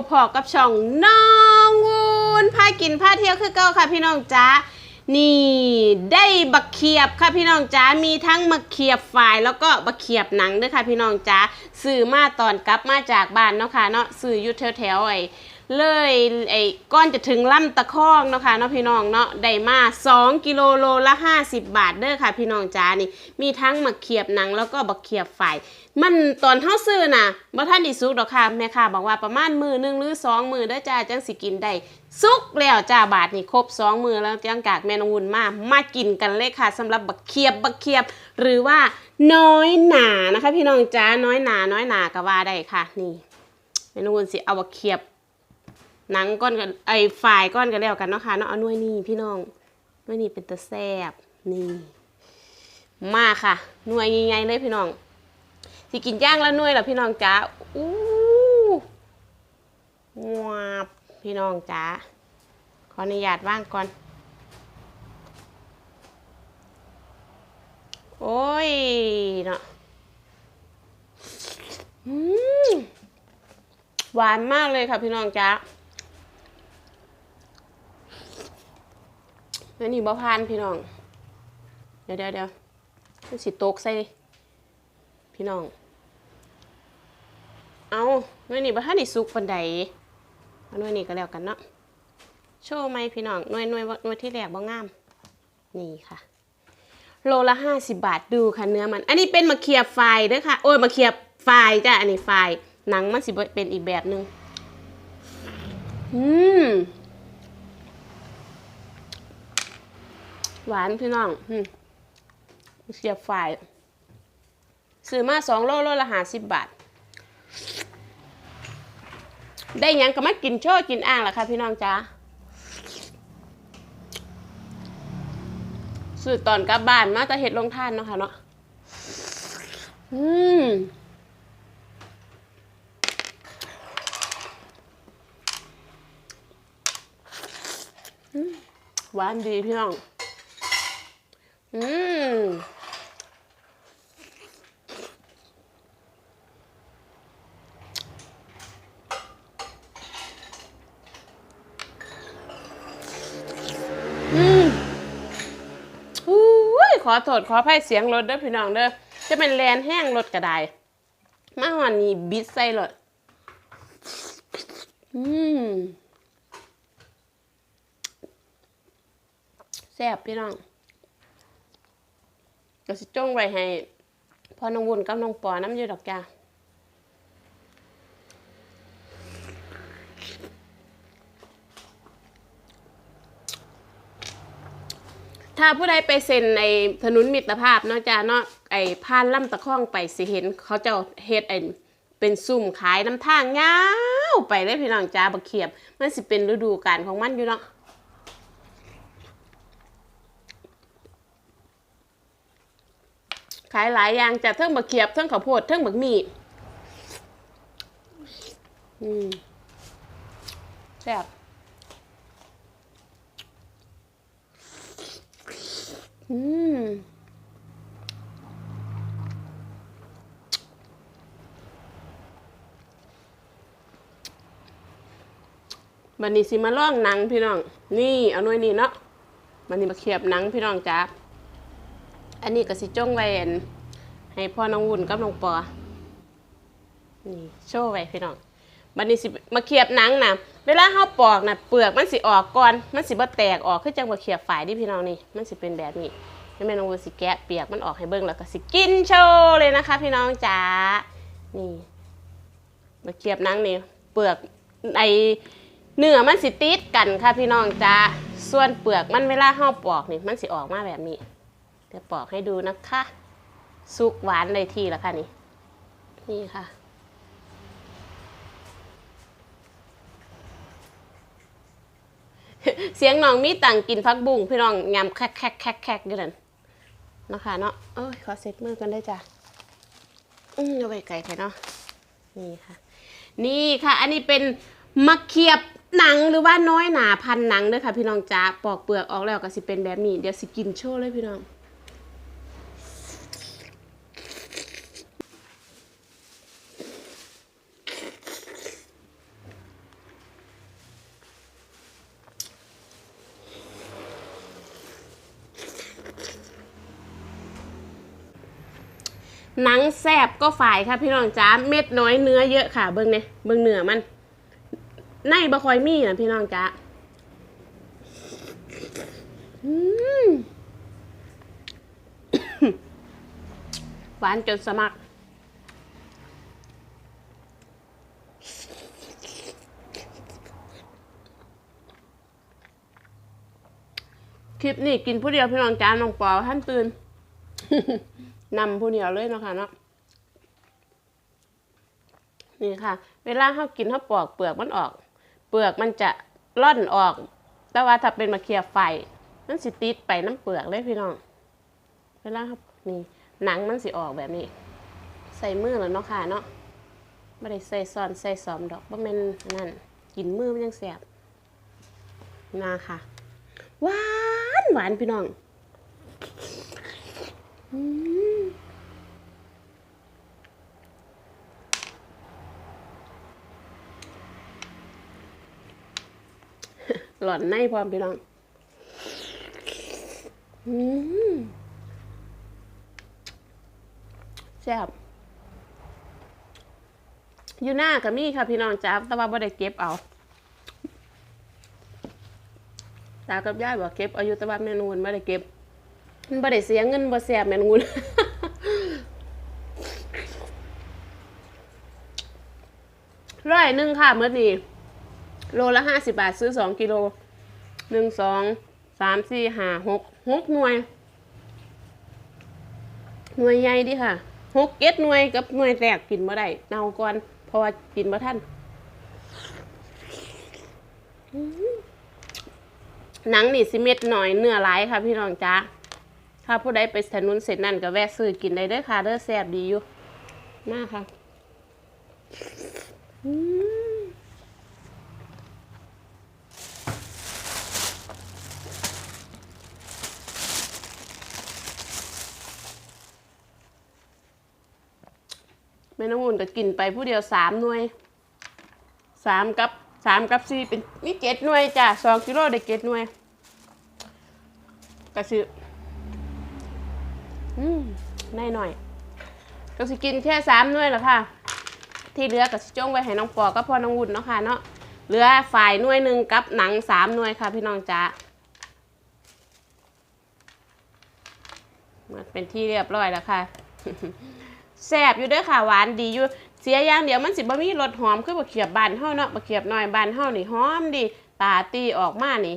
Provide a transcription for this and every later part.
บพอกับช่องน้องวูนพากินพาเที่ยวคือเก่าค่ะพี่น้องจ้านี่ได้บักเขียบค่ะพี่น้องจ้ามีทั้งมะเขียบฝ่ายแล้วก็บักเขียบหนังด้วยค่ะพี่น้องจ้าซื้อมาตอนกลับมาจากบ้านเนาะค่ะเนาะซื้ออยู่แถวๆไอ้ เลยไอ้ก้อนจะถึงลำตะคองเนาะค่ะเนาะพี่น้องเนาะได้มา 2 กิโลโลละ 50 บาทเด้อค่ะ พี่น้องจ้านี่ มีทั้งมะเขียบหนังแล้วก็บักเขียบฝ่ายมันตอนเฮาซื้อน่ะบ่ทันได้สุกดอกค่ะแม่ค้าบอกว่าประมาณมือหนึ่งหรือสองมือเด้อจ้าจังสิกินได้สุกแล้วจ้าบาทนี่ครบสองมือแล้วจังกากแม่นงวุ่นมามากินกันเลยค่ะสำหรับบักเขียบบักเขียบ หรือว่าน้อยหนานะคะ พี่น้องจ้าน้อยหนาน้อยหนาก็ว่าได้ค่ะ นี่แม่นงวุ่นสิเอาบักเขียบ หนังก้อนกันไอ้ฝ่ายก้อนกันแล้วกันเนาะค่ะเนาะเอาหน่วยนี่พี่น้องหน่วยนี่เป็นตะแซบนี่มาค่ะหน่วยใหญ่ๆเลยพี่น้องสิกินย่างแล้วหน่วยเหรอพี่น้องจ๋าอู้วาบพี่น้องจ๋าขออนุญาตว่างก่อน โอ้ยเนาะหวานมากเลยค่ะพี่น้องจ๋า แล้วนี่บ่พานพี่น้อง เดี๋ยวเดี๋ยวเดี๋ยวมันสิตกใส่พี่น้อง เอาหน่วยนี้บ่ทันได้สุกปานใดเอาหน่วยนี้ก็แล้วกันเนาะ โชว์ไหมพี่น้องหน่วยหน่วยหน่วยที่แรกบ่งาม นี่ค่ะ โลละห้าสิบบาทดูค่ะเนื้อมัน อันนี้เป็นมะเขียบไฟเด้อค่ะ โอ้ยมะเขียบไฟจ้ะ อันนี้ไฟหนังมันสิบเป็นอีกแบบหนึงอืม หวานพี่น้องอืมเขียบไฟซื้อมาสองโลโลละหาสิบบาท ได้ยังก็มากินโชว์กินอ่างล่ะค่ะพี่น้องจ้าซื้อตอนกลับบ้านมาจะเห็ดลงท่านเนาะค่ะเนาะ อืมหวานดีพี่น้อง อืมอืมอุ้ยขอโทษขออภัยเสียงรถเด้อพี่น้องเด้อจะเป็นแลนแห้งรถก็ได้มาหอนนี่บิดใส่รถอืมแซ่บพี่น้อง ก็สิจ้องไว้ให้พอน้องวุ่นกับน้องปอน้ำอยู่ดอกจ้าถ้าผู้ใดไปเซ็นในถนนมิตรภาพเนาะจ้าเนาะไอ้ผ่านลำตะข้องไปสิเห็น เขาเจะเฮ็ดไอ้เป็นซุ่มขายน้ำทางยาวไปเลยพี่น้องจ้าบักเขียบ มันสิเป็นฤดูกาลของมันอยู่เนาะ ขายหลายอย่างจ้ะเทิงบักเขียบเทิงข้าวโพดเทิงบักหมี่อืมแซ่บอืมบันนี้สิมาล่องหนังพี่น้อง นี่เอาหน่วยนี่เนาะบันนี้มาเขียบหนังพี่น้องจ้า อันนี้ก็สิจ้องไว้อันให้พ่อน้องวุ่นกับน้องปอ นี่โชว์ไว้พี่น้องบันนี้สิมาเขียบหนังนะเวลาเฮาปอกน่ะเปลือกมันสิออกก่อน มันสิบ่แตกออกคือจังบ่เขียบฝายดิพี่น้องนี่ มันสิเป็นแบบนี้ให้แม่น้องวูสิแกะเปียกมันออกให้เบิ่งแล้วก็สิกินโชว์เลยนะคะ พี่น้องจ๋า นี่มาเขียบหนังนี่เปลือกไอเนื้อมันสิติดกันค่ะพี่น้องจ๋าส่วนเปลือกมันเวลาเฮาปอกนี่มันสิออกมาแบบนี้ ดี๋ยวปอกให้ดูนะคะสุกหวานเลยทีละค่ะนี่ นี่ค่ะ เสียงน้องมีตังกินพักบุ้งพี่น้องยำแคกแคกแคกแคกอยู่นั่นเนาะคะเนาะเอ้ยขอเซ็ตมือกันได้จ้ะ อืมเอาไปไกลไปเนาะ นี่ค่ะ นี่ค่ะ อันนี้เป็นมะเขียบหนังหรือว่าน้อยหนาพันหนังเด้อค่ะ พี่น้องจ้าปอกเปลือกออกแล้วก็สิเป็นแบบนี้ เดี๋ยวสิกินโชว์เลยพี่น้อง หนังแซบก็ฝ่ายค่ะพี่น้องจ้าเม็ดน้อยเนื้อเยอะค่ะ เบิ้งเนี่ยเบิ้งเนื้อมันในบะคอยมี่นะพี่น้องจ้าหวานจนสมัครคลิปนี้กินผู้เดียวพี่น้องจ้าน้องปอท่านตื่น นำผู้เดียวเลยเนาะค่ะเนาะนี่ค่ะ เวลาเขากินเขาปอกเปลือกมันออก เปลือกมันจะร่อนออก แต่ว่าถ้าเป็นมะเขือไฟมันสิติดไปน้ำเปลือกเลยพี่น้อง เวลาเขานี่หนังมันสิออกแบบนี้ ใส่มือแล้วเนาะค่ะเนาะไม่ได้ใส่ซ้อนใส่ซ้อมดอกว่ามันอันนั่นกินมือมันยังแสบนาค่ะหวานหวานพี่น้องอืม หล่อนในพร้อมพี่น้องแซ่บอยู่หน้ากับมี่ค่ะพี่น้องจ้าแต่ว่าบ่ได้เก็บเอาตากับยายบอกเก็บอายุต่ว่าแมนูนไม่ได้เก็บมันบ่ได้เสียเงินบ่แสบแมนูนร้อยหนึ่งค่ะเมื่อนี้ โลละห้าสิบาทซื้อสองกิโลหนึ่งสองสามสี่ห้าหกหกหน่วย หน่วยใหญ่ดิค่ะหกเก็ดหน่วยกับหน่วยแตกกินบ่ได้เน่าก่อนเพราะว่ากินบ่ทันหนังนี่สิเม็ดหน่อยเนื้อหลายค่ะพี่น้องจ้าถ้าผู้ใดไปถนนเสร็จนั่นก็แวะซื้อกินได้เด้อค่ะเด้อแซ่บดีอยู่มากค่ะ มแม่น้องอุ่นก็กินไปผู้เดียวสามหน่วยสามกับสามกับสี่เป็นนี่เจ็ดหน่วยจ้ะสองกิโลได้เจ็ดหน่วยก็ซื้ออืมในหน่อยก็สิกินแค่สามหน่วยแหละค่ะ ที่เหลือก็สิจ้งไว้ให้น้องปอก็พอน้องวุ่นเนาะค่ะเนาะเหลือฝ่ายหน่วยหนึ่งกับหนังสามหน่วยค่ะ พี่น้องจ้ามันเป็นที่เรียบร้อยแล้วค่ะ แซ่บอยู่ด้วยค่ะหวานดีอยู่เสียอย่างเดียวมันสิบ่มีรสหอมคือบะเขียบบานเฮาเนาะบะเขียบน้อยบานเฮานี่หอมดีปาตีออกมานี่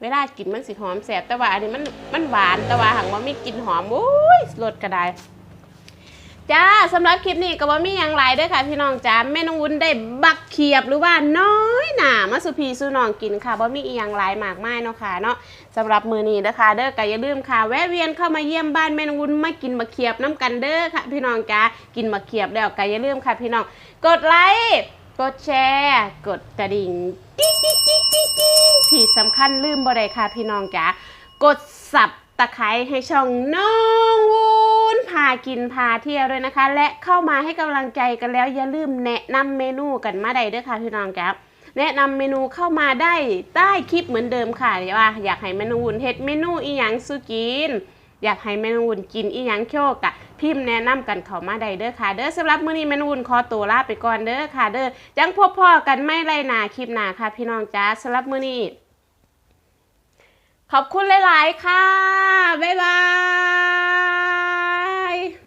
เวลากินมันสิหอมแซ่บแต่ว่าอันนี้มันมันหวานแต่ว่าหังว่ามีกลิ่นหอมโอ้ยรสกระได้ จ้าสำหรับคลิปนี้ก็บ่มีอย่างไรด้วยค่ะ พี่น้องจ้าแม่น้องวุ้นได้บักเขียบหรือว่าน้อยหนามาสุพีสุน้องกินค่ะบ่มีอีหยังหลายมากมายเนาะค่ะเนาะสำหรับมือนี้นะคะเด้อก็อย่าลืมค่ะ แวะเวียนเข้ามาเยี่ยมบ้านแม่น้องวุ้นมากินบักเขียบน้ำกันเด้อค่ะ พี่น้องจ้ากินบักเขียบแล้วก็อย่าลืมค่ะ พี่น้องกดไลค์กดแชร์ กดกระดิ่งกิ๊กกิ๊กกิ๊กกิ๊กกิ๊ที่สำคัญลืมบ่ได้ค่ะ พี่น้องจ้ากดสับตะไคร้ให้ช่องน้องวูน พากินพาเที่ยวด้วยนะคะ และเข้ามาให้กำลังใจกันแล้วอย่าลืมแนะนำเมนูกันมาได้ด้วยค่ะพี่น้องครับแนะนำเมนูเข้ามาได้ใต้คลิปเหมือนเดิมค่ะว่า อยากให้เมนูวุ่นเฮ็ดเมนูอีหยังสุกิน อยากให้แม่นวุ่นกินอีหยังโชกะพิมพ์แนะนำกันเข้ามาได้เด้อค่ะ เด้อสำหรับมื้อนี้แม่นวุ่นขอตัวลาไปก่อนเด้อค่ะ เด้อจังพบพ่อกันไม่ไรหนาคลิปหนาค่ะ พี่น้องจ้าสำหรับมื้อนี้ขอบคุณหลาย ๆ ค่ะ บ๊ายบาย Bye.